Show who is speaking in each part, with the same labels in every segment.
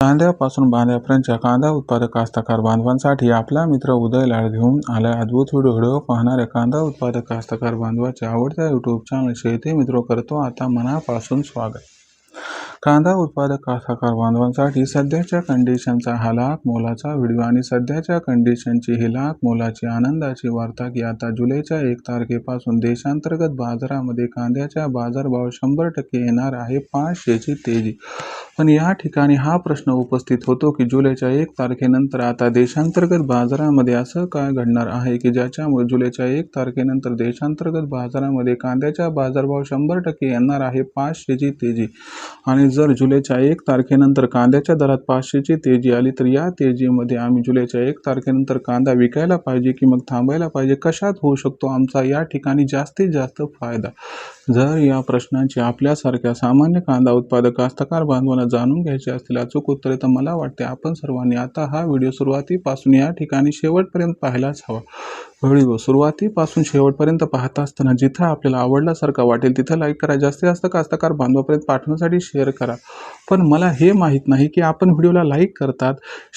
Speaker 1: कांद्यापासून बांध्यापर्यंतच्या कांदा उत्पादक कास्तकार बांधवांसाठी आपला मित्र उदय लाड घेऊन आला अद्भुत व्हिडिओ पाहणाऱ्या कांदा उत्पादक कास्तकार बांधवाच्या आवडत्या युट्यूब चॅनल शेती मित्र करतो. आता मनापासून स्वागत. कांदा उत्पादक कथाकार बांधवांसाठी सध्याच्या कंडिशनचा हा लाख मोलाचा व्हिडिओ आणि सध्याच्या कंडिशनची ही लाख मोलाची आनंदाची वार्ता की आता जुलैच्या एक तारखेपासून देशांतर्गत बाजारामध्ये कांद्याचा बाजारभाव शंभर टक्के येणार आहे पाचशेची तेजी. पण या ठिकाणी हा प्रश्न उपस्थित होतो की जुलैच्या एक तारखेनंतर आता देशांतर्गत बाजारामध्ये असं काय घडणार आहे की ज्याच्यामुळे जुलैच्या एक तारखेनंतर देशांतर्गत बाजारामध्ये कांद्याचा बाजारभाव शंभर टक्के येणार आहे पाचशेची तेजी? आणि जर जुलैच्या एक तारखेनंतर कांद्याच्या दरात पाचशेची तेजी आली तर या तेजीमध्ये आम्ही जुलैच्या एक तारखेनंतर कांदा विकायला पाहिजे की मग थांबायला पाहिजे? कशात होऊ शकतो आमचा या ठिकाणी जास्तीत जास्त फायदा? जर या प्रश्नांची आपल्यासारख्या सामान्य कांदा उत्पादक कास्तकार बांधवांना जाणून घ्यायचे असतील अचूक उत्तरे तर मला वाटते आपण सर्वांनी आता हा व्हिडिओ सुरुवातीपासून या ठिकाणी शेवटपर्यंत पाहायलाच हवा. व्हिडिओ सुरुवातीपासून शेवटपर्यंत पाहत असताना जिथं आपल्याला आवडल्यासारखा वाटेल तिथं लाईक करा. जास्तीत जास्त कास्तकार बांधवापर्यंत पाठवण्यासाठी शेअर करा. पण मला हे माहीत नाही की आपण व्हिडिओला लाईक करतात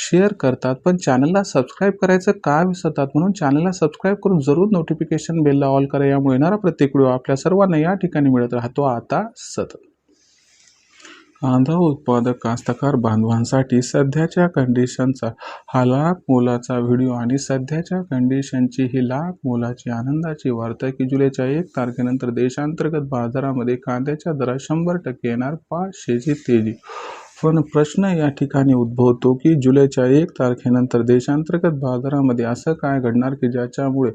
Speaker 1: शेअर करतात पण चॅनलला सबस्क्राईब करायचं का विसरतात? म्हणून चॅनलला सबस्क्राईब करून जरूर नोटिफिकेशन बेलला ऑल करा. यामुळे येणारा प्रत्येक व्हिडिओ आपल्या सर्वांना या ठिकाणी मिळत राहतो. आता सतत. कांदा उत्पादक कास्तकार बांधवांसाठी सध्याच्या कंडिशनचा हा लाख मोलाचा व्हिडिओ आणि सध्याच्या कंडिशनची ही लाख मोलाची आनंदाची वार्ता की जुलैच्या एक तारखेनंतर देशांतर्गत बाजारामध्ये कांद्याच्या दरात शंभर टक्के येणार पाचशेची तेजी. पण प्रश्न या ठिकाणी उद्भवतो की जुलैच्या एक तारखेनंतर देशांतर्गत बाजारामध्ये असं काय घडणार की ज्याच्यामुळे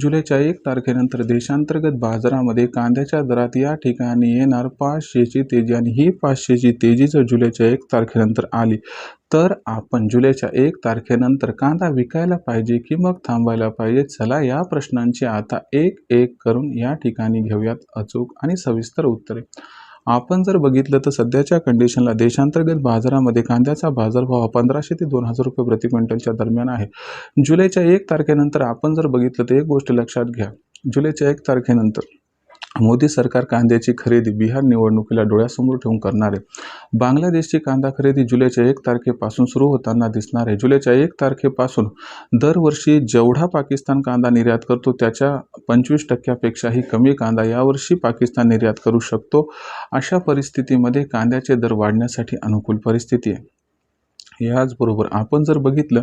Speaker 1: जुलैच्या एक तारखेनंतर देशांतर्गत बाजारामध्ये कांद्याच्या दरात या ठिकाणी येणार पाचशेची तेजी आणि ही पाचशेची तेजी जर जुलैच्या एक तारखेनंतर आली तर आपण जुलैच्या एक तारखेनंतर कांदा विकायला पाहिजे की मग थांबायला पाहिजे? चला या प्रश्नांची आता एक एक करून या ठिकाणी घेऊयात अचूक आणि सविस्तर उत्तरे. आपण जर बघितलं तर सध्याच्या कंडिशनला देशांतर्गत बाजारामध्ये कांद्याचा बाजारभाव हा पंधराशे ते दोन हजार रुपये प्रति क्विंटलच्या दरम्यान आहे. जुलैच्या एक तारखेनंतर आपण जर बघितलं तर एक गोष्ट लक्षात घ्या. जुलैच्या एक तारखेनंतर मोदी सरकार कांद्याची खरेदी बिहार निवडणुकीला डोळ्यासमोर ठेवून करणार आहे. बांगलादेशची कांदा खरेदी जुलैच्या एक तारखेपासून सुरू होताना दिसणार आहे. जुलैच्या एक तारखेपासून दरवर्षी जेवढा पाकिस्तान कांदा निर्यात करतो त्याच्या पंचवीस टक्क्यापेक्षाही कमी कांदा यावर्षी पाकिस्तान निर्यात करू शकतो. अशा परिस्थितीमध्ये कांद्याचे दर वाढण्यासाठी अनुकूल परिस्थिती आहे. याचबरोबर आपण जर बघितलं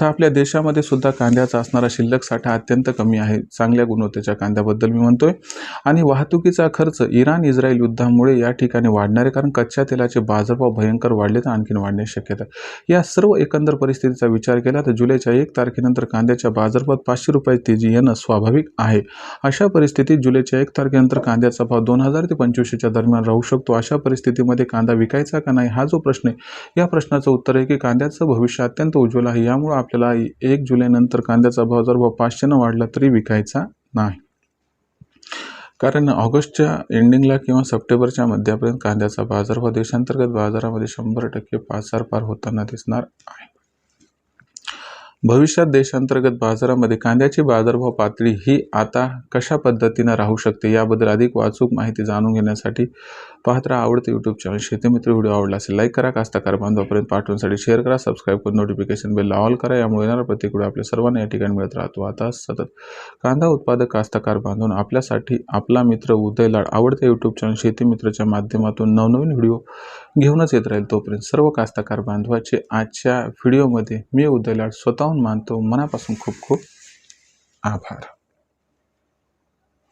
Speaker 1: तर आपल्या देशामध्ये सुद्धा कांद्याचा असणारा शिल्लक साठा अत्यंत कमी आहे. चांगल्या गुणवत्तेच्या कांद्याबद्दल मी म्हणतोय. आणि वाहतुकीचा खर्च इराण इस्रायल युद्धामुळे या ठिकाणी वाढणार आहे कारण कच्च्या तेलाचे बाजारभाव भयंकर वाढले तर आणखीन वाढण्याची शक्यता. या सर्व एकंदर परिस्थितीचा विचार केला तर जुलैच्या एक तारखेनंतर कांद्याच्या बाजारभावात पाचशे रुपये तेजी येणं स्वाभाविक आहे. अशा परिस्थितीत जुलैच्या एक तारखेनंतर कांद्याचा भाव दोन हजार ते पंचवीसशेच्या दरम्यान राहू शकतो. अशा परिस्थितीमध्ये कांदा विकायचा का नाही हा जो प्रश्न आहे या प्रश्नाचं उत्तर आहे की कांद्याचं भविष्य अत्यंत उज्ज्वल आहे. यामुळे आपल्याला एक जुलैनंतर कांद्याचा बाजारभाव पाचशेनं वाढला तरी विकायचा नाही. कारण ऑगस्टच्या एंडिंगला किंवा सप्टेंबरच्या मध्यापर्यंत कांद्याचा बाजारभाव देशांतर्गत बाजारामध्ये शंभर टक्के पाचार पार होताना दिसणार आहे. भविष्यात देशांतर्गत बाजारामध्ये कांद्याची बाजारभाव पातळी ही आता कशा पद्धतीनं राहू शकते याबद्दल अधिक वाचूक माहिती जाणून घेण्यासाठी पाहत राहा आवडते यूट्यूब चॅनल शेतीमित्र व्हिडिओ आवडला असेल लाईक करा. कास्ताकार बांधवापर्यंत पाठवण्यासाठी शेअर करा. सबस्क्राईब करून नोटिफिकेशन बेल ऑल करा. यामुळे येणारा प्रत्येक व्हिडिओ आपल्या सर्वांना या ठिकाणी मिळत राहतो. आता सतत कांदा उत्पादक कास्तकार बांधून आपल्यासाठी आपला मित्र उदय लाड आवडत्या यूट्यूब चॅनल शेतीमित्रच्या माध्यमातून नवनवीन व्हिडिओ घेऊनच येत राहील तोपर्यंत सर्व कास्तकार बांधवाचे आजच्या व्हिडिओमध्ये मी उदय लाड स्वतःहून मानतो. मनापासून खूप खूप आभार.